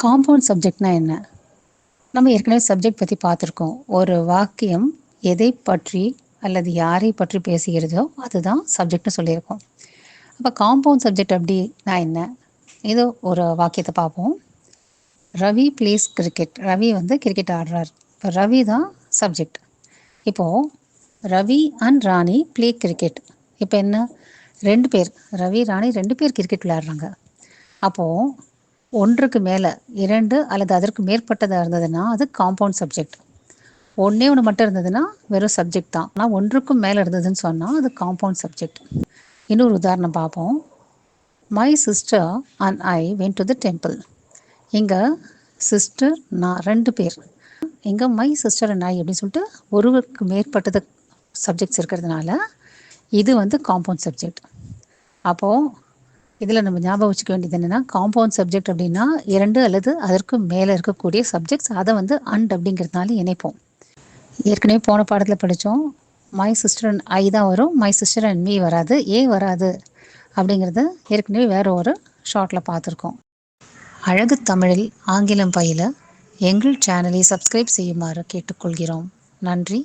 Compound சப்ஜெக்ட்னா என்ன? நம்ம ஏற்கனவே சப்ஜெக்ட் பற்றி பார்த்துருக்கோம். ஒரு வாக்கியம் எதை பற்றி அல்லது யாரை பற்றி பேசுகிறதோ அதுதான் சப்ஜெக்ட்னு சொல்லியிருக்கோம். அப்போ காம்பவுண்ட் சப்ஜெக்ட் அப்படின்னா என்ன? ஏதோ ஒரு வாக்கியத்தை பார்ப்போம். ரவி பிளேஸ் கிரிக்கெட் ரவி வந்து கிரிக்கெட் ஆடுறார். இப்போ ரவி தான் சப்ஜெக்ட் இப்போது Ravi and Rani play cricket இப்போ என்ன? ரெண்டு பேர். ரவி ராணி ரெண்டு பேர் கிரிக்கெட் விளையாடுறாங்க. அப்போது ஒன்றுக்கு மேலே இரண்டு அல்லது அதற்கு மேற்பட்டதாக இருந்ததுன்னா அது காம்பவுண்ட் சப்ஜெக்ட் ஒன்றே ஒன்று மட்டும் இருந்ததுன்னா வெறும் சப்ஜெக்ட் தான். ஆனால் ஒன்றுக்கும் மேலே இருந்ததுன்னு சொன்னால் அது காம்பவுண்ட் சப்ஜெக்ட் இன்னொரு உதாரணம் பார்ப்போம். My sister and I went to the temple இங்கே சிஸ்டர் நான் ரெண்டு பேர். இங்கே மை சிஸ்டர் அண்ட் ஐ அப்படின்னு சொல்லிட்டு ஒருவருக்கு மேற்பட்டது சப்ஜெக்ட்ஸ் இருக்கிறதுனால இது வந்து காம்பவுண்ட் சப்ஜெக்ட் அப்போது இதில் நம்ம ஞாபகம் வச்சுக்க வேண்டியது என்னென்னா காம்பவுண்ட் சப்ஜெக்ட் அப்படின்னா இரண்டு அல்லது அதற்கு மேலே இருக்கக்கூடிய சப்ஜெக்ட்ஸ் அதை வந்து அண்ட் அப்படிங்கிறதுனால இணைப்போம். ஏற்கனவே போன பாடத்தில் படித்தோம் மை சிஸ்டர் அண்ட் ஐ தான் வரும் மை சிஸ்டர் அண்ட் மீ வராது ஏ வராது அப்படிங்கிறத ஏற்கனவே வேற ஒரு ஷார்ட்டில் பார்த்துருக்கோம். அழகு தமிழில் ஆங்கிலம் பயில எங்கள் சேனலை சப்ஸ்கிரைப் செய்யுமாறு கேட்டுக்கொள்கிறோம். நன்றி.